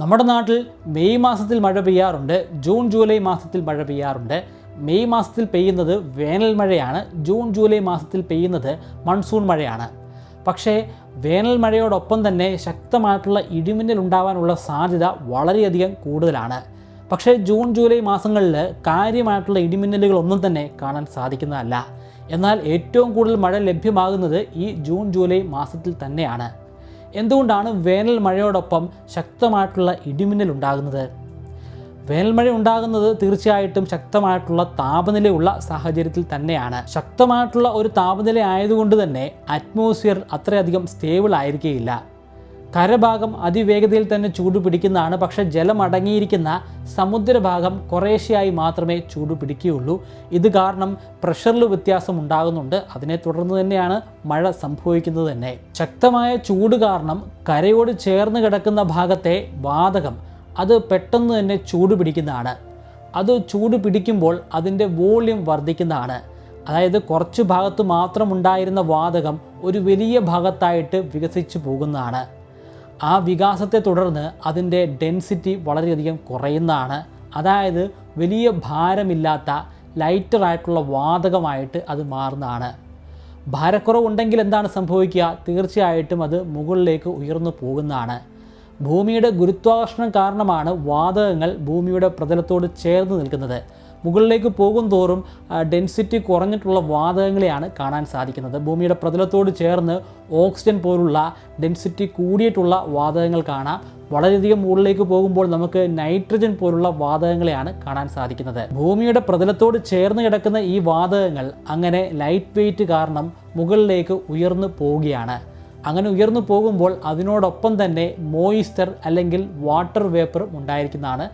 നമ്മുടെ നാട്ടിൽ മെയ് മാസത്തിൽ മഴ പെയ്യാറുണ്ട് ജൂൺ ജൂലൈ മാസത്തിൽ മഴ പെയ്യാറുണ്ട്. മെയ് മാസത്തിൽ പെയ്യുന്നത് വേനൽ മഴയാണ് ജൂൺ ജൂലൈ മാസത്തിൽ പെയ്യുന്നത് മൺസൂൺ മഴയാണ്. പക്ഷേ വേനൽ മഴയോടൊപ്പം തന്നെ ശക്തമായിട്ടുള്ള ഇടിമിന്നൽ ഉണ്ടാവാനുള്ള സാധ്യത വളരെയധികം കൂടുതലാണ്. പക്ഷേ ജൂൺ ജൂലൈ മാസങ്ങളിൽ കാര്യമായിട്ടുള്ള ഇടിമിന്നലുകളൊന്നും തന്നെ കാണാൻ സാധിക്കുന്നതല്ല. എന്നാൽ ഏറ്റവും കൂടുതൽ മഴ ലഭ്യമാകുന്നത് ഈ ജൂൺ ജൂലൈ മാസത്തിൽ തന്നെയാണ്. എന്തുകൊണ്ടാണ് വേനൽ മഴയോടൊപ്പം ശക്തമായിട്ടുള്ള ഇടിമിന്നൽ ഉണ്ടാകുന്നത്? വേനൽമഴ ഉണ്ടാകുന്നത് തീർച്ചയായിട്ടും ശക്തമായിട്ടുള്ള താപനിലയുള്ള സാഹചര്യത്തിൽ തന്നെയാണ്. ശക്തമായിട്ടുള്ള ഒരു താപനില ആയതുകൊണ്ട് തന്നെ അറ്റ്മോസ്ഫിയർ അത്രയധികം സ്റ്റേബിൾ ആയിരിക്കുകയില്ല കരഭാഗം അതിവേഗതയിൽ തന്നെ ചൂട് പിടിക്കുന്നതാണ്. പക്ഷേ ജലമടങ്ങിയിരിക്കുന്ന സമുദ്രഭാഗം കുറേശ്ശെയായി മാത്രമേ ചൂട് പിടിക്കുകയുള്ളൂ. ഇത് കാരണം പ്രഷറിൽ വ്യത്യാസം ഉണ്ടാകുന്നുണ്ട്. അതിനെ തുടർന്ന് തന്നെയാണ് മഴ സംഭവിക്കുന്നത് തന്നെ. ശക്തമായ ചൂട് കാരണം കരയോട് ചേർന്ന് കിടക്കുന്ന ഭാഗത്തെ വാതകം അത് പെട്ടെന്ന് തന്നെ ചൂട് പിടിക്കുന്നതാണ്. അത് ചൂട് പിടിക്കുമ്പോൾ അതിന്റെ വോള്യം വർദ്ധിക്കുന്നതാണ്. അതായത് കുറച്ച് ഭാഗത്ത് മാത്രം ഉണ്ടായിരുന്ന വാതകം ഒരു വലിയ ഭാഗത്തായിട്ട് വികസിച്ചു പോകുന്നതാണ്. ആ വികാസത്തെ തുടർന്ന് അതിന്റെ ഡെൻസിറ്റി വളരെയധികം കുറയുന്നതാണ്. അതായത് വലിയ ഭാരമില്ലാത്ത ലൈറ്ററായിട്ടുള്ള വാതകമായിട്ട് അത് മാറുന്നതാണ്. ഭാരക്കുറവുണ്ടെങ്കിൽ എന്താണ് സംഭവിക്കുക? തീർച്ചയായിട്ടും അത് മുകളിലേക്ക് ഉയർന്നു പോകുന്നതാണ്. ഭൂമിയുടെ ഗുരുത്വാകർഷണം കാരണമാണ് വാതകങ്ങൾ ഭൂമിയുടെ പ്രതലത്തോട് ചേർന്ന് നിൽക്കുന്നത്. മുകളിലേക്ക് പോകും തോറും ഡെൻസിറ്റി കുറഞ്ഞിട്ടുള്ള വാതകങ്ങളെയാണ് കാണാൻ സാധിക്കുന്നത്. ഭൂമിയുടെ പ്രതലത്തോട് ചേർന്ന് ഓക്സിജൻ പോലുള്ള ഡെൻസിറ്റി കൂടിയിട്ടുള്ള വാതകങ്ങൾ കാണാം. വളരെയധികം മുകളിലേക്ക് പോകുമ്പോൾ നമുക്ക് നൈട്രജൻ പോലുള്ള വാതകങ്ങളെയാണ് കാണാൻ സാധിക്കുന്നത്. ഭൂമിയുടെ പ്രതലത്തോട് ചേർന്ന് കിടക്കുന്ന ഈ വാതകങ്ങൾ അങ്ങനെ ലൈറ്റ് വെയിറ്റ് കാരണം മുകളിലേക്ക് ഉയർന്നു പോവുകയാണ്. അങ്ങനെ ഉയർന്നു പോകുമ്പോൾ അതിനോടൊപ്പം തന്നെ മോയിസ്റ്റർ അല്ലെങ്കിൽ വാട്ടർ വേപ്പറും ഉണ്ടായിരിക്കുന്നതാണ്.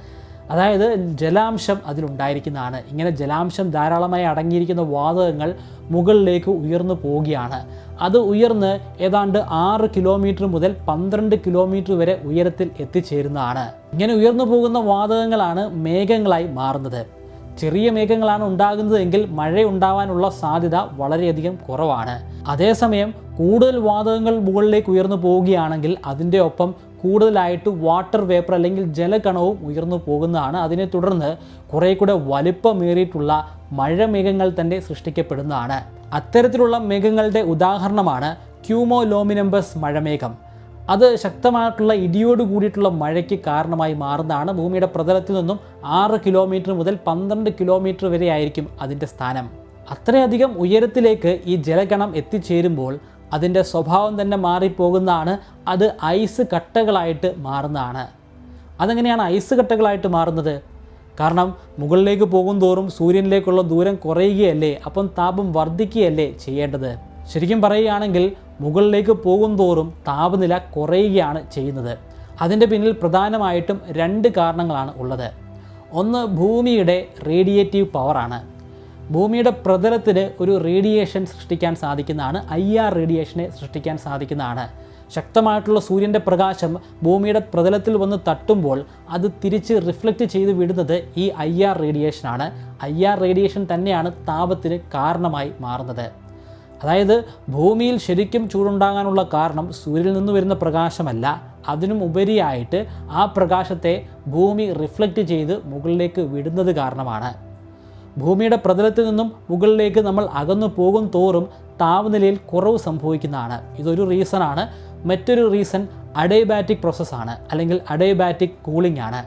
അതായത് ജലാംശം അതിലുണ്ടായിരിക്കുന്നതാണ്. ഇങ്ങനെ ജലാംശം ധാരാളമായി അടങ്ങിയിരിക്കുന്ന വാതകങ്ങൾ മുകളിലേക്ക് ഉയർന്നു പോവുകയാണ്. അത് ഉയർന്ന് ഏതാണ്ട് ആറ് കിലോമീറ്റർ മുതൽ പന്ത്രണ്ട് കിലോമീറ്റർ വരെ ഉയരത്തിൽ എത്തിച്ചേരുന്നതാണ്. ഇങ്ങനെ ഉയർന്നു പോകുന്ന വാതകങ്ങളാണ് മേഘങ്ങളായി മാറുന്നത്. ചെറിയ മേഘങ്ങളാണ് ഉണ്ടാകുന്നതെങ്കിൽ മഴ ഉണ്ടാവാനുള്ള സാധ്യത വളരെയധികം കുറവാണ്. അതേസമയം കൂടുതൽ വാതകങ്ങൾ മുകളിലേക്ക് ഉയർന്നു പോവുകയാണെങ്കിൽ അതിന്റെ ഒപ്പം കൂടുതലായിട്ട് വാട്ടർ വേപ്പർ അല്ലെങ്കിൽ ജലകണവും ഉയർന്നു പോകുന്നതാണ്. അതിനെ തുടർന്ന് കുറേ കൂടെ വലിപ്പമേറിയിട്ടുള്ള മഴമേഘങ്ങൾ തന്നെ സൃഷ്ടിക്കപ്പെടുന്നതാണ്. അത്തരത്തിലുള്ള മേഘങ്ങളുടെ ഉദാഹരണമാണ് ക്യൂമോലോമിനംബസ് മഴമേഘം. അത് ശക്തമായിട്ടുള്ള ഇടിയോട് കൂടിയിട്ടുള്ള മഴയ്ക്ക് കാരണമായി മാറുന്നതാണ്. ഭൂമിയുടെ പ്രതലത്തിൽ നിന്നും ആറ് കിലോമീറ്റർ മുതൽ പന്ത്രണ്ട് കിലോമീറ്റർ വരെ ആയിരിക്കും അതിന്റെ സ്ഥാനം. അത്രയധികം ഉയരത്തിലേക്ക് ഈ ജലഗണം എത്തിച്ചേരുമ്പോൾ അതിന്റെ സ്വഭാവം തന്നെ മാറിപ്പോകുന്നതാണ്. അത് ഐസ് കട്ടകളായിട്ട് മാറുന്നതാണ്. അതെങ്ങനെയാണ് ഐസ് കട്ടകളായിട്ട് മാറുന്നത്? കാരണം മുകളിലേക്ക് പോകും തോറും സൂര്യനിലേക്കുള്ള ദൂരം കുറയുകയല്ലേ? അപ്പം താപം വർദ്ധിക്കുകയല്ലേ ചെയ്യേണ്ടത്? ശരിക്കും പറയുകയാണെങ്കിൽ മുകളിലേക്ക് പോകും തോറും താപനില കുറയുകയാണ് ചെയ്യുന്നത്. അതിന്റെ പിന്നിൽ പ്രധാനമായിട്ടും രണ്ട് കാരണങ്ങളാണ് ഉള്ളത്. ഒന്ന് ഭൂമിയുടെ റേഡിയേറ്റീവ് പവറാണ്. ഭൂമിയുടെ പ്രതലത്തിൽ ഒരു റേഡിയേഷൻ സൃഷ്ടിക്കാൻ സാധിക്കുന്നതാണ് ഐ ആർ റേഡിയേഷനെ സൃഷ്ടിക്കാൻ സാധിക്കുന്നതാണ്. ശക്തമായിട്ടുള്ള സൂര്യന്റെ പ്രകാശം ഭൂമിയുടെ പ്രതലത്തിൽ വന്ന് തട്ടുമ്പോൾ അത് തിരിച്ച് റിഫ്ലക്റ്റ് ചെയ്ത് വിടുന്നത് ഈ ഐ ആർ റേഡിയേഷനാണ് ഐ ആർ റേഡിയേഷൻ തന്നെയാണ് താപത്തിന് കാരണമായി മാറുന്നത്. അതായത് ഭൂമിയിൽ ശരിക്കും ചൂടുണ്ടാകാനുള്ള കാരണം സൂര്യനിൽ നിന്ന് വരുന്ന പ്രകാശമല്ല. അതിനും ഉപരിയായിട്ട് ആ പ്രകാശത്തെ ഭൂമി റിഫ്ലക്റ്റ് ചെയ്ത് മുകളിലേക്ക് വിടുന്നത് കാരണമാണ്. ഭൂമിയുടെ പ്രതലത്തിൽ നിന്നും മുകളിലേക്ക് നമ്മൾ അകന്നു പോകും തോറും താപനിലയിൽ കുറവ് സംഭവിക്കുന്നതാണ്. ഇതൊരു റീസണാണ് മറ്റൊരു റീസൺ അഡേബാറ്റിക് പ്രോസസ്സാണ് അല്ലെങ്കിൽ അഡേബാറ്റിക് കൂളിംഗ് ആണ്.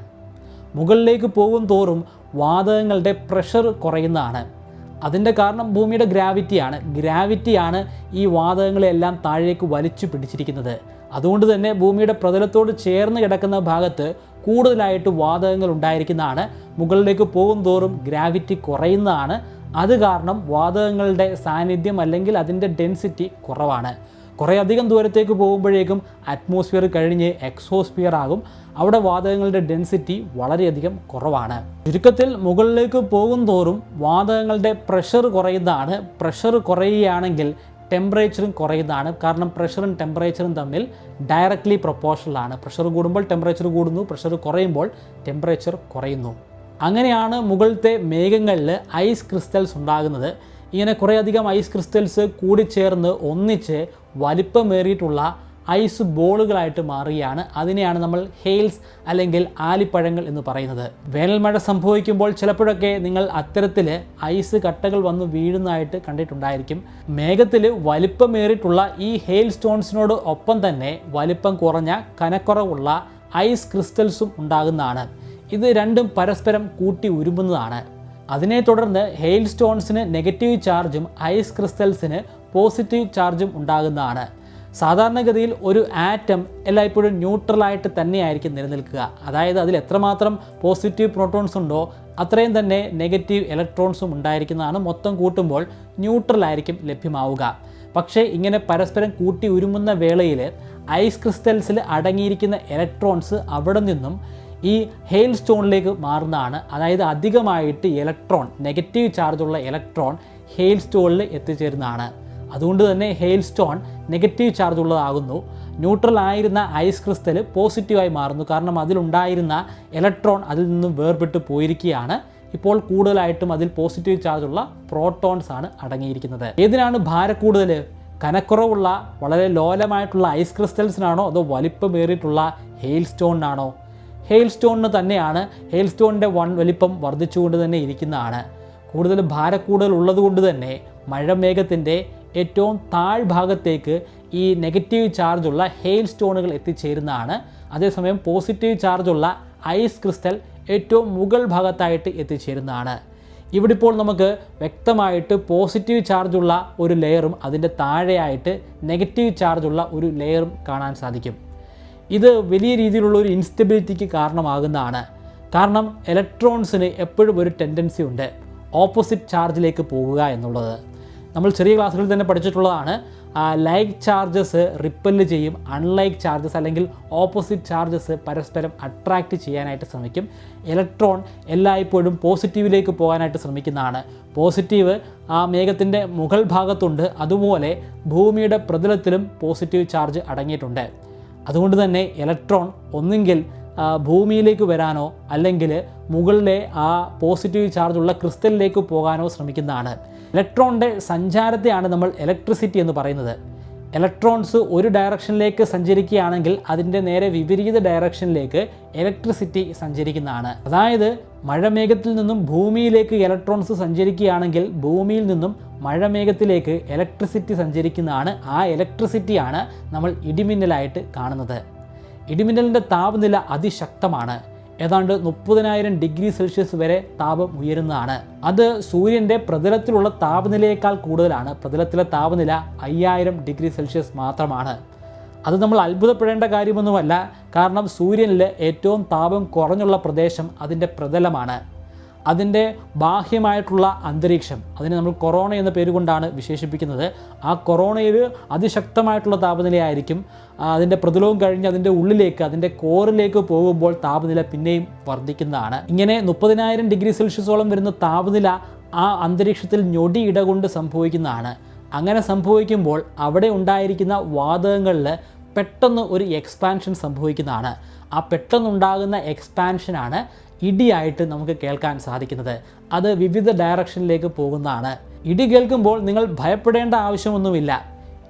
മുകളിലേക്ക് പോകും തോറും വാതകങ്ങളുടെ പ്രഷർ കുറയുന്നതാണ്. അതിന്റെ കാരണം ഭൂമിയുടെ ഗ്രാവിറ്റിയാണ് ഗ്രാവിറ്റിയാണ് ഈ വാതകങ്ങളെല്ലാം താഴേക്ക് വലിച്ചു പിടിച്ചിരിക്കുന്നത്. അതുകൊണ്ട് തന്നെ ഭൂമിയുടെ പ്രതലത്തോട് ചേർന്ന് കിടക്കുന്ന ഭാഗത്ത് കൂടുതലായിട്ട് വാതകങ്ങൾ ഉണ്ടായിരിക്കുന്നതാണ്. മുകളിലേക്ക് പോകും തോറും ഗ്രാവിറ്റി കുറയുന്നതാണ്. അത് കാരണം വാതകങ്ങളുടെ സാന്നിധ്യം അല്ലെങ്കിൽ അതിന്റെ ഡെൻസിറ്റി കുറവാണ്. കുറേ അധികം ദൂരത്തേക്ക് പോകുമ്പോഴേക്കും അറ്റ്മോസ്ഫിയർ കഴിഞ്ഞ് എക്സോസ്ഫിയർ ആകും. അവിടെ വാതകങ്ങളുടെ ഡെൻസിറ്റി വളരെയധികം കുറവാണ്. ചുരുക്കത്തിൽ മുകളിലേക്ക് പോകും തോറും വാതകങ്ങളുടെ പ്രഷർ കുറയുന്നതാണ്. പ്രഷർ കുറയുകയാണെങ്കിൽ ടെമ്പറേച്ചറും കുറയുന്നതാണ്. കാരണം പ്രഷറും ടെമ്പറേച്ചറും തമ്മിൽ ഡയറക്റ്റ്ലി പ്രൊപ്പോഷണലാണ് പ്രഷർ കൂടുമ്പോൾ ടെമ്പറേച്ചർ കൂടുന്നു. പ്രഷർ കുറയുമ്പോൾ ടെമ്പറേച്ചർ കുറയുന്നു. അങ്ങനെയാണ് മുകളിലത്തെ മേഘങ്ങളിൽ ഐസ് ക്രിസ്റ്റൽസ് ഉണ്ടാകുന്നത്. ഇങ്ങനെ കുറേയധികം ഐസ് ക്രിസ്റ്റൽസ് കൂടിച്ചേർന്ന് ഒന്നിച്ച് വലിപ്പമേറിയിട്ടുള്ള ഐസ് ബോളുകളായിട്ട് മാറുകയാണ്. അതിനെയാണ് നമ്മൾ ഹെയിൽസ് അല്ലെങ്കിൽ ആലിപ്പഴങ്ങൾ എന്ന് പറയുന്നത്. വേനൽമഴ സംഭവിക്കുമ്പോൾ ചിലപ്പോഴൊക്കെ നിങ്ങൾ അത്തരത്തിൽ ഐസ് കട്ടകൾ വന്ന് വീഴുന്നതായിട്ട് കണ്ടിട്ടുണ്ടായിരിക്കും. മേഘത്തിൽ വലിപ്പമേറിയിട്ടുള്ള ഈ ഹെയിൽ സ്റ്റോൺസിനോട് ഒപ്പം തന്നെ വലിപ്പം കുറഞ്ഞ കനക്കുറവുള്ള ഐസ് ക്രിസ്റ്റൽസും ഉണ്ടാകുന്നതാണ്. ഇത് രണ്ടും പരസ്പരം കൂട്ടി ഉരുമുന്നതാണ് അതിനെ തുടർന്ന് ഹെയിൽ സ്റ്റോൺസിന് നെഗറ്റീവ് ചാർജും ഐസ് ക്രിസ്റ്റൽസിന് പോസിറ്റീവ് ചാർജും ഉണ്ടാകുന്നതാണ്. സാധാരണഗതിയിൽ ഒരു ആറ്റം എല്ലായ്പ്പോഴും ന്യൂട്രലായിട്ട് തന്നെയായിരിക്കും നിലനിൽക്കുക. അതായത് അതിൽ എത്രമാത്രം പോസിറ്റീവ് പ്രോട്ടോൺസ് ഉണ്ടോ അത്രയും തന്നെ നെഗറ്റീവ് ഇലക്ട്രോൺസും ഉണ്ടായിരിക്കുന്നതാണ് മൊത്തം കൂട്ടുമ്പോൾ ന്യൂട്രലായിരിക്കും ലഭ്യമാവുക. പക്ഷേ ഇങ്ങനെ പരസ്പരം കൂട്ടി ഉരുമുന്ന വേളയിൽ ഐസ് ക്രിസ്റ്റൽസിൽ അടങ്ങിയിരിക്കുന്ന ഇലക്ട്രോൺസ് അവിടെ നിന്നും ഈ ഹെയിൽ സ്റ്റോണിലേക്ക് മാറുന്നതാണ്. അതായത് അധികമായിട്ട് ഇലക്ട്രോൺ നെഗറ്റീവ് ചാർജുള്ള ഇലക്ട്രോൺ ഹെയിൽ സ്റ്റോണിൽ എത്തിച്ചേരുന്നതാണ്. അതുകൊണ്ട് തന്നെ ഹെയിൽ സ്റ്റോൺ നെഗറ്റീവ് ചാർജ് ഉള്ളതാകുന്നു. ന്യൂട്രൽ ആയിരുന്ന ഐസ് ക്രിസ്റ്റൽ പോസിറ്റീവായി മാറുന്നു. കാരണം അതിലുണ്ടായിരുന്ന ഇലക്ട്രോൺ അതിൽ നിന്നും വേർപെട്ട് പോയിരിക്കുകയാണ്. ഇപ്പോൾ കൂടുതലായിട്ടും അതിൽ പോസിറ്റീവ് ചാർജ് ഉള്ള പ്രോട്ടോൺസ് ആണ് അടങ്ങിയിരിക്കുന്നത്. ഏതിനാണ് ഭാരക്കൂടുതൽ? കനക്കുറവുള്ള വളരെ ലോലമായിട്ടുള്ള ഐസ് ക്രിസ്റ്റൽസിനാണോ അതോ വലിപ്പമേറിയിട്ടുള്ള ഹെയിൽ സ്റ്റോണിനാണോ ഹെയിൽ സ്റ്റോണിന് തന്നെയാണ്. ഹെയിൽ സ്റ്റോണിന്റെ വൺ വലിപ്പം വർദ്ധിച്ചുകൊണ്ട് തന്നെ ഇരിക്കുന്നതാണ്. കൂടുതൽ ഭാരക്കൂടുതൽ ഉള്ളതുകൊണ്ട് തന്നെ മഴമേഘത്തിന്റെ ഏറ്റവും താഴ്ഭാഗത്തേക്ക് ഈ നെഗറ്റീവ് ചാർജുള്ള ഹെയിൽ സ്റ്റോണുകൾ എത്തിച്ചേരുന്നതാണ്. അതേസമയം പോസിറ്റീവ് ചാർജുള്ള ഐസ് ക്രിസ്റ്റൽ ഏറ്റവും മുകൾ ഭാഗത്തായിട്ട് എത്തിച്ചേരുന്നതാണ്. ഇവിടെ ഇപ്പോൾ നമുക്ക് വ്യക്തമായിട്ട് പോസിറ്റീവ് ചാർജുള്ള ഒരു ലെയറും അതിന്റെ താഴെയായിട്ട് നെഗറ്റീവ് ചാർജുള്ള ഒരു ലെയറും കാണാൻ സാധിക്കും. ഇത് വലിയ രീതിയിലുള്ള ഒരു ഇൻസ്റ്റബിലിറ്റിക്ക് കാരണമാകുന്നതാണ്. കാരണം ഇലക്ട്രോൺസിന് എപ്പോഴും ഒരു ടെൻഡൻസി ഉണ്ട്. ഓപ്പോസിറ്റ് ചാർജിലേക്ക് പോകുക എന്നുള്ളത്. നമ്മൾ ചെറിയ ക്ലാസ്സുകളിൽ തന്നെ പഠിച്ചിട്ടുള്ളതാണ്. ലൈക്ക് ചാർജസ് റിപ്പൽ ചെയ്യും അൺലൈക്ക് ചാർജസ് അല്ലെങ്കിൽ ഓപ്പോസിറ്റ് ചാർജസ് പരസ്പരം അട്രാക്റ്റ് ചെയ്യാനായിട്ട് ശ്രമിക്കും. ഇലക്ട്രോൺ എല്ലായ്പ്പോഴും പോസിറ്റീവിലേക്ക് പോകാനായിട്ട് ശ്രമിക്കുന്നതാണ്. പോസിറ്റീവ് ആ മേഘത്തിന്റെ മുകൾ ഭാഗത്തുണ്ട്. അതുപോലെ ഭൂമിയുടെ പ്രതലത്തിലും പോസിറ്റീവ് ചാർജ് അടങ്ങിയിട്ടുണ്ട്. അതുകൊണ്ട് തന്നെ ഇലക്ട്രോൺ ഒന്നുകിൽ ഭൂമിയിലേക്ക് വരാനോ അല്ലെങ്കിൽ മുകളിലെ ആ പോസിറ്റീവ് ചാർജുള്ള ക്രിസ്റ്റലിലേക്ക് പോകാനോ ശ്രമിക്കുന്നതാണ്. ഇലക്ട്രോണിന്റെ സഞ്ചാരത്തെയാണ് നമ്മൾ ഇലക്ട്രിസിറ്റി എന്ന് പറയുന്നത്. ഇലക്ട്രോൺസ് ഒരു ഡയറക്ഷനിലേക്ക് സഞ്ചരിക്കുകയാണെങ്കിൽ അതിന്റെ നേരെ വിപരീത ഡയറക്ഷനിലേക്ക് ഇലക്ട്രിസിറ്റി സഞ്ചരിക്കുന്നതാണ്. അതായത് മഴമേഘത്തിൽ നിന്നും ഭൂമിയിലേക്ക് ഇലക്ട്രോൺസ് സഞ്ചരിക്കുകയാണെങ്കിൽ ഭൂമിയിൽ നിന്നും മഴമേഘത്തിലേക്ക് ഇലക്ട്രിസിറ്റി സഞ്ചരിക്കുന്നതാണ്. ആ ഇലക്ട്രിസിറ്റിയാണ് നമ്മൾ ഇടിമിന്നലായിട്ട് കാണുന്നത്. ഇടിമിന്നലിന്റെ താപനില അതിശക്തമാണ്. ഏതാണ്ട് മുപ്പതിനായിരം ഡിഗ്രി സെൽഷ്യസ് വരെ താപം ഉയരുന്നതാണ്. അത് സൂര്യന്റെ പ്രതലത്തിലുള്ള താപനിലയേക്കാൾ കൂടുതലാണ്. പ്രതലത്തിലെ താപനില അയ്യായിരം ഡിഗ്രി സെൽഷ്യസ് മാത്രമാണ്. അത് നമ്മൾ അത്ഭുതപ്പെടേണ്ട കാര്യമൊന്നുമല്ല. കാരണം സൂര്യനിൽ ഏറ്റവും താപം കുറഞ്ഞുള്ള പ്രദേശം അതിന്റെ പ്രതലമാണ്. അതിന്റെ ബാഹ്യമായിട്ടുള്ള അന്തരീക്ഷം അതിനെ നമ്മൾ കൊറോണ എന്ന പേര് കൊണ്ടാണ് വിശേഷിപ്പിക്കുന്നത്. ആ കൊറോണയിൽ അതിശക്തമായിട്ടുള്ള താപനിലയായിരിക്കും. അതിന്റെ പ്രതലവും കഴിഞ്ഞ് അതിന്റെ ഉള്ളിലേക്ക് അതിന്റെ കോറിലേക്ക് പോകുമ്പോൾ താപനില പിന്നെയും വർദ്ധിക്കുന്നതാണ്. ഇങ്ങനെ മുപ്പതിനായിരം ഡിഗ്രി സെൽഷ്യസോളം വരുന്ന താപനില ആ അന്തരീക്ഷത്തിൽ ഞൊടിയിട കൊണ്ട് സംഭവിക്കുന്നതാണ്. അങ്ങനെ സംഭവിക്കുമ്പോൾ അവിടെ ഉണ്ടായിരിക്കുന്ന വാതകങ്ങളിൽ പെട്ടെന്ന് ഒരു എക്സ്പാൻഷൻ സംഭവിക്കുന്നതാണ്. ആ പെട്ടെന്നുണ്ടാകുന്ന എക്സ്പാൻഷനാണ് ഇടിയായിട്ട് നമുക്ക് കേൾക്കാൻ സാധിക്കുന്നത്. അത് വിവിധ ഡയറക്ഷനിലേക്ക് പോകുന്നതാണ്. ഇടി കേൾക്കുമ്പോൾ നിങ്ങൾ ഭയപ്പെടേണ്ട ആവശ്യമൊന്നുമില്ല.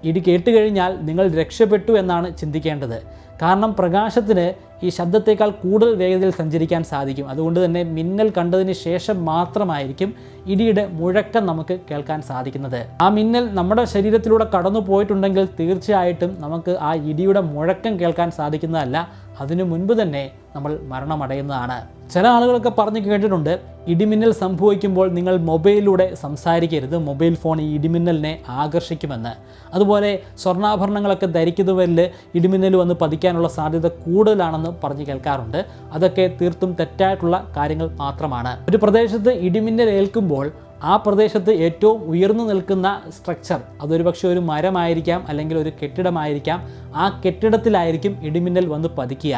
ഇടി കേട്ട് കഴിഞ്ഞാൽ നിങ്ങൾ രക്ഷപ്പെട്ടു എന്നാണ് ചിന്തിക്കേണ്ടത്. കാരണം പ്രകാശത്തിന് ഈ ശബ്ദത്തേക്കാൾ കൂടുതൽ വേഗതയിൽ സഞ്ചരിക്കാൻ സാധിക്കും. അതുകൊണ്ട് തന്നെ മിന്നൽ കണ്ടതിന് ശേഷം മാത്രമായിരിക്കും ഇടിയുടെ മുഴക്കം നമുക്ക് കേൾക്കാൻ സാധിക്കുന്നത്. ആ മിന്നൽ നമ്മുടെ ശരീരത്തിലൂടെ കടന്നു പോയിട്ടുണ്ടെങ്കിൽ തീർച്ചയായിട്ടും നമുക്ക് ആ ഇടിയുടെ മുഴക്കം കേൾക്കാൻ സാധിക്കുന്നതല്ല. അതിനു മുൻപ് തന്നെ നമ്മൾ മരണമടയുന്നതാണ്. ചില ആളുകളൊക്കെ പറഞ്ഞു കേട്ടിട്ടുണ്ട് ഇടിമിന്നൽ സംഭവിക്കുമ്പോൾ നിങ്ങൾ മൊബൈലിലൂടെ സംസാരിക്കരുത് മൊബൈൽ ഫോൺ ഈ ഇടിമിന്നലിനെ ആകർഷിക്കുമെന്ന്. അതുപോലെ സ്വർണാഭരണങ്ങളൊക്കെ ധരിക്കുന്നവരിൽ ഇടിമിന്നൽ വന്ന് പതിക്കാനുള്ള സാധ്യത കൂടുതലാണെന്ന് പറഞ്ഞ് കേൾക്കാറുണ്ട്. അതൊക്കെ തീർത്തും തെറ്റായിട്ടുള്ള കാര്യങ്ങൾ മാത്രമാണ്. ഒരു പ്രദേശത്ത് ഇടിമിന്നൽ ഏൽക്കുമ്പോൾ ആ പ്രദേശത്ത് ഏറ്റവും ഉയർന്നു നിൽക്കുന്ന സ്ട്രക്ചർ അതൊരു പക്ഷേ ഒരു മരമായിരിക്കാം അല്ലെങ്കിൽ ഒരു കെട്ടിടമായിരിക്കാം ആ കെട്ടിടത്തിലായിരിക്കും ഇടിമിന്നൽ വന്ന് പതിക്കുക.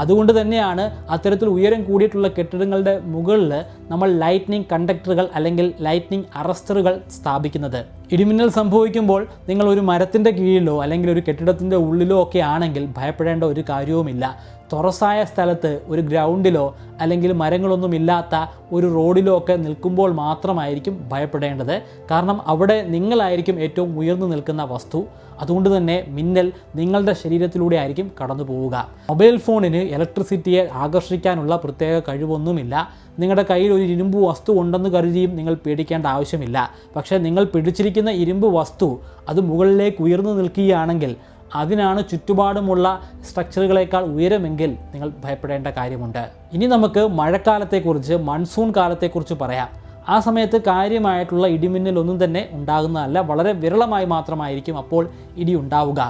അതുകൊണ്ട് തന്നെയാണ് അത്തരത്തിൽ ഉയരം കൂടിയിട്ടുള്ള കെട്ടിടങ്ങളുടെ മുകളിൽ നമ്മൾ ലൈറ്റ്നിങ് കണ്ടക്ടറുകൾ അല്ലെങ്കിൽ ലൈറ്റ്നിങ് അറസ്റ്ററുകൾ സ്ഥാപിക്കുന്നത്. ഇടിമിന്നൽ സംഭവിക്കുമ്പോൾ നിങ്ങൾ ഒരു മരത്തിന്റെ കീഴിലോ അല്ലെങ്കിൽ ഒരു കെട്ടിടത്തിന്റെ ഉള്ളിലോ ഒക്കെ ആണെങ്കിൽ ഭയപ്പെടേണ്ട ഒരു കാര്യവുമില്ല. തുറസായ സ്ഥലത്ത് ഒരു ഗ്രൗണ്ടിലോ അല്ലെങ്കിൽ മരങ്ങളൊന്നും ഇല്ലാത്ത ഒരു റോഡിലോ ഒക്കെ നിൽക്കുമ്പോൾ മാത്രമായിരിക്കും ഭയപ്പെടേണ്ടത്. കാരണം അവിടെ നിങ്ങളായിരിക്കും ഏറ്റവും ഉയർന്നു നിൽക്കുന്ന വസ്തു. അതുകൊണ്ട് തന്നെ മിന്നൽ നിങ്ങളുടെ ശരീരത്തിലൂടെ ആയിരിക്കും കടന്നു പോവുക. മൊബൈൽ ഫോണിന് ഇലക്ട്രിസിറ്റിയെ ആകർഷിക്കാനുള്ള പ്രത്യേക കഴിവൊന്നുമില്ല. നിങ്ങളുടെ കയ്യിൽ ഒരു ഇരുമ്പ് വസ്തു ഉണ്ടെന്ന് കരുതിയും നിങ്ങൾ പേടിക്കേണ്ട ആവശ്യമില്ല. പക്ഷേ നിങ്ങൾ പിടിച്ചിരിക്കുന്ന ഇരുമ്പ് വസ്തു അത് മുകളിലേക്ക് ഉയർന്നു നിൽക്കുകയാണെങ്കിൽ അതിനാണ് ചുറ്റുപാടുമുള്ള സ്ട്രക്ചറുകളേക്കാൾ ഉയരമെങ്കിൽ നിങ്ങൾ ഭയപ്പെടേണ്ട കാര്യമുണ്ട്. ഇനി നമുക്ക് മഴക്കാലത്തെക്കുറിച്ച് മൺസൂൺ കാലത്തെക്കുറിച്ച് പറയാം. ആ സമയത്ത് കാര്യമായിട്ടുള്ള ഇടിമിന്നലൊന്നും തന്നെ ഉണ്ടാകുന്നതല്ല വളരെ വിരളമായി മാത്രമായിരിക്കും അപ്പോൾ ഇടി ഉണ്ടാവുക.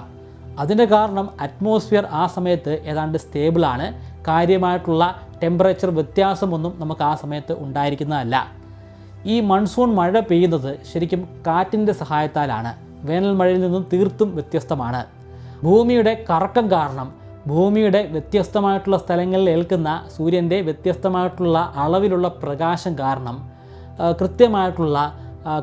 അതിന്റെ കാരണം അറ്റ്മോസ്ഫിയർ ആ സമയത്ത് ഏതാണ്ട് സ്റ്റേബിളാണ് കാര്യമായിട്ടുള്ള ടെമ്പറേച്ചർ വ്യത്യാസമൊന്നും നമുക്ക് ആ സമയത്ത് ഉണ്ടായിരിക്കുന്നതല്ല. ഈ മൺസൂൺ മഴ പെയ്യുന്നത് ശരിക്കും കാറ്റിന്റെ സഹായത്താലാണ്. വേനൽ മഴയിൽ നിന്നും തീർത്തും വ്യത്യസ്തമാണ്. ഭൂമിയുടെ കറക്കം കാരണം ഭൂമിയുടെ വ്യത്യസ്തമായിട്ടുള്ള സ്ഥലങ്ങളിൽ ഏൽക്കുന്ന സൂര്യന്റെ വ്യത്യസ്തമായിട്ടുള്ള അളവിലുള്ള പ്രകാശം കാരണം കൃത്യമായിട്ടുള്ള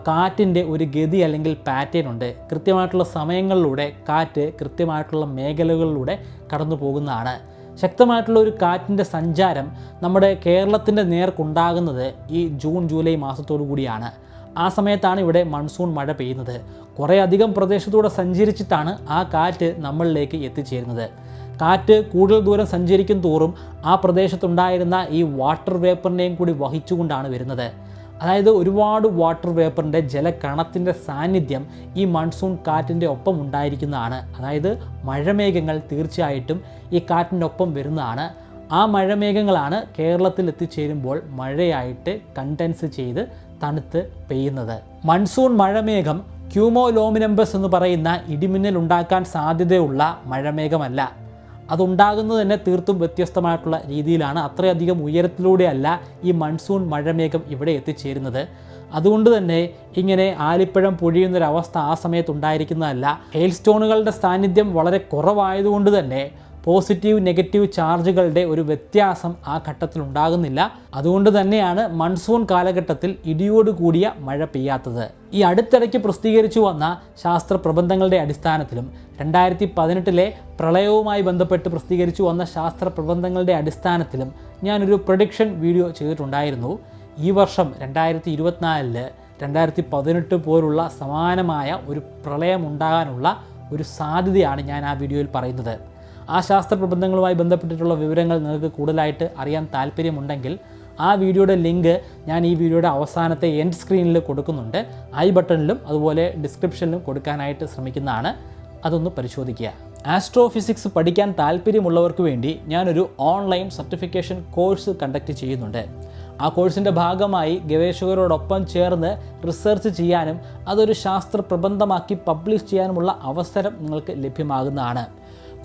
കാറ്റിന്റെ ഒരു ഗതി അല്ലെങ്കിൽ പാറ്റേൺ ഉണ്ട്. കൃത്യമായിട്ടുള്ള സമയങ്ങളിലൂടെ കാറ്റ് കൃത്യമായിട്ടുള്ള മേഖലകളിലൂടെ കടന്നു പോകുന്നതാണ് ശക്തമായിട്ടുള്ള ഒരു കാറ്റിന്റെ സഞ്ചാരം നമ്മുടെ കേരളത്തിന്റെ നേർക്കുണ്ടാകുന്നത് ഈ ജൂൺ ജൂലൈ മാസത്തോടു കൂടിയാണ്. ആ സമയത്താണ് ഇവിടെ മൺസൂൺ മഴ പെയ്യുന്നത്. കുറേ അധികം പ്രദേശത്തൂടെ സഞ്ചരിച്ചിട്ടാണ് ആ കാറ്റ് നമ്മളിലേക്ക് എത്തിച്ചേരുന്നത്. കാറ്റ് കൂടുതൽ ദൂരം സഞ്ചരിക്കും തോറും ആ പ്രദേശത്തുണ്ടായിരുന്ന ഈ വാട്ടർ വേപ്പറിനെയും കൂടി വഹിച്ചുകൊണ്ടാണ് വരുന്നത്. അതായത് ഒരുപാട് വാട്ടർ വേപ്പറിന്റെ ജലകണത്തിന്റെ സാന്നിധ്യം ഈ മൺസൂൺ കാറ്റിന്റെ ഒപ്പം ഉണ്ടായിരിക്കുന്നതാണ്. അതായത് മഴമേഘങ്ങൾ തീർച്ചയായിട്ടും ഈ കാറ്റിന്റെ ഒപ്പം വരുന്നതാണ്. ആ മഴമേഘങ്ങളാണ് കേരളത്തിൽ എത്തിച്ചേരുമ്പോൾ മഴയായിട്ട് കണ്ടൻസ് ചെയ്ത് തണുത്ത് പെയ്യുന്നത്. മൺസൂൺ മഴമേഘം ക്യൂമോലോമിനംബസ് എന്ന് പറയുന്ന ഇടിമിന്നൽ ഉണ്ടാക്കാൻ സാധ്യതയുള്ള മഴമേഘമല്ല. അതുണ്ടാകുന്നത് തന്നെ തീർത്തും വ്യത്യസ്തമായിട്ടുള്ള രീതിയിലാണ്. അത്രയധികം ഉയരത്തിലൂടെയല്ല ഈ മൺസൂൺ മഴമേഘം ഇവിടെ എത്തിച്ചേരുന്നത്. അതുകൊണ്ട് തന്നെ ഇങ്ങനെ ആലിപ്പഴം പൊഴിയുന്നൊരവസ്ഥ ആ സമയത്ത് ഉണ്ടായിരിക്കുന്നതല്ല. ഹെയിൽ സ്റ്റോണുകളുടെ സാന്നിധ്യം വളരെ കുറവായതുകൊണ്ട് തന്നെ പോസിറ്റീവ് നെഗറ്റീവ് ചാർജുകളുടെ ഒരു വ്യത്യാസം ആ ഘട്ടത്തിൽ ഉണ്ടാകുന്നില്ല. അതുകൊണ്ട് തന്നെയാണ് മൺസൂൺ കാലഘട്ടത്തിൽ ഇടിയോട് കൂടിയ മഴ പെയ്യാത്തത്. ഈ അടുത്തിടയ്ക്ക് പ്രസിദ്ധീകരിച്ചു വന്ന ശാസ്ത്ര പ്രബന്ധങ്ങളുടെ അടിസ്ഥാനത്തിലും രണ്ടായിരത്തി പതിനെട്ടിലെ പ്രളയവുമായി ബന്ധപ്പെട്ട് പ്രസിദ്ധീകരിച്ചു വന്ന ശാസ്ത്ര പ്രബന്ധങ്ങളുടെ അടിസ്ഥാനത്തിലും ഞാനൊരു പ്രൊഡിക്ഷൻ വീഡിയോ ചെയ്തിട്ടുണ്ടായിരുന്നു. ഈ വർഷം രണ്ടായിരത്തി ഇരുപത്തിനാലിൽ രണ്ടായിരത്തി പതിനെട്ട് പോലുള്ള സമാനമായ ഒരു പ്രളയം ഉണ്ടാകാനുള്ള ഒരു സാധ്യതയാണ് ഞാൻ ആ വീഡിയോയിൽ പറയുന്നത്. ആ ശാസ്ത്ര പ്രബന്ധങ്ങളുമായി ബന്ധപ്പെട്ടിട്ടുള്ള വിവരങ്ങൾ നിങ്ങൾക്ക് കൂടുതലായിട്ട് അറിയാൻ താല്പര്യമുണ്ടെങ്കിൽ ആ വീഡിയോയുടെ ലിങ്ക് ഞാൻ ഈ വീഡിയോയുടെ അവസാനത്തെ എൻഡ് സ്ക്രീനിൽ കൊടുക്കുന്നുണ്ട്. ഐ ബട്ടണിലും അതുപോലെ ഡിസ്ക്രിപ്ഷനിലും കൊടുക്കാനായിട്ട് ശ്രമിക്കുന്നതാണ്. അതൊന്ന് പരിശോധിക്കുക. ആസ്ട്രോഫിസിക്സ് പഠിക്കാൻ താല്പര്യമുള്ളവർക്ക് വേണ്ടി ഞാനൊരു ഓൺലൈൻ സർട്ടിഫിക്കേഷൻ കോഴ്സ് കണ്ടക്ട് ചെയ്യുന്നുണ്ട്. ആ കോഴ്സിന്റെ ഭാഗമായി ഗവേഷകരോടൊപ്പം ചേർന്ന് റിസർച്ച് ചെയ്യാനും അതൊരു ശാസ്ത്ര പ്രബന്ധമാക്കി പബ്ലിഷ് ചെയ്യാനുമുള്ള അവസരം നിങ്ങൾക്ക് ലഭ്യമാകുന്നതാണ്.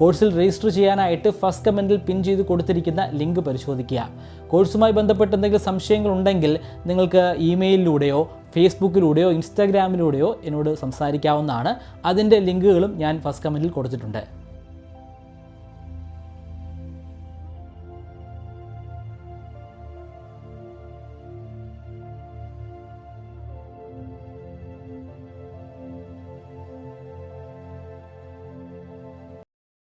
കോഴ്സിൽ രജിസ്റ്റർ ചെയ്യാനായിട്ട് ഫസ്റ്റ് കമന്റിൽ പിൻ ചെയ്ത് കൊടുത്തിരിക്കുന്ന ലിങ്ക് പരിശോധിക്കുക. കോഴ്സുമായി ബന്ധപ്പെട്ട് എന്തെങ്കിലും സംശയങ്ങൾ ഉണ്ടെങ്കിൽ നിങ്ങൾക്ക് ഇമെയിലിലൂടെയോ ഫേസ്ബുക്കിലൂടെയോ ഇൻസ്റ്റാഗ്രാമിലൂടെയോ എന്നോട് സംസാരിക്കാവുന്നതാണ്. അതിന്റെ ലിങ്കുകളും ഞാൻ ഫസ്റ്റ് കമന്റിൽ കൊടുത്തിട്ടുണ്ട്.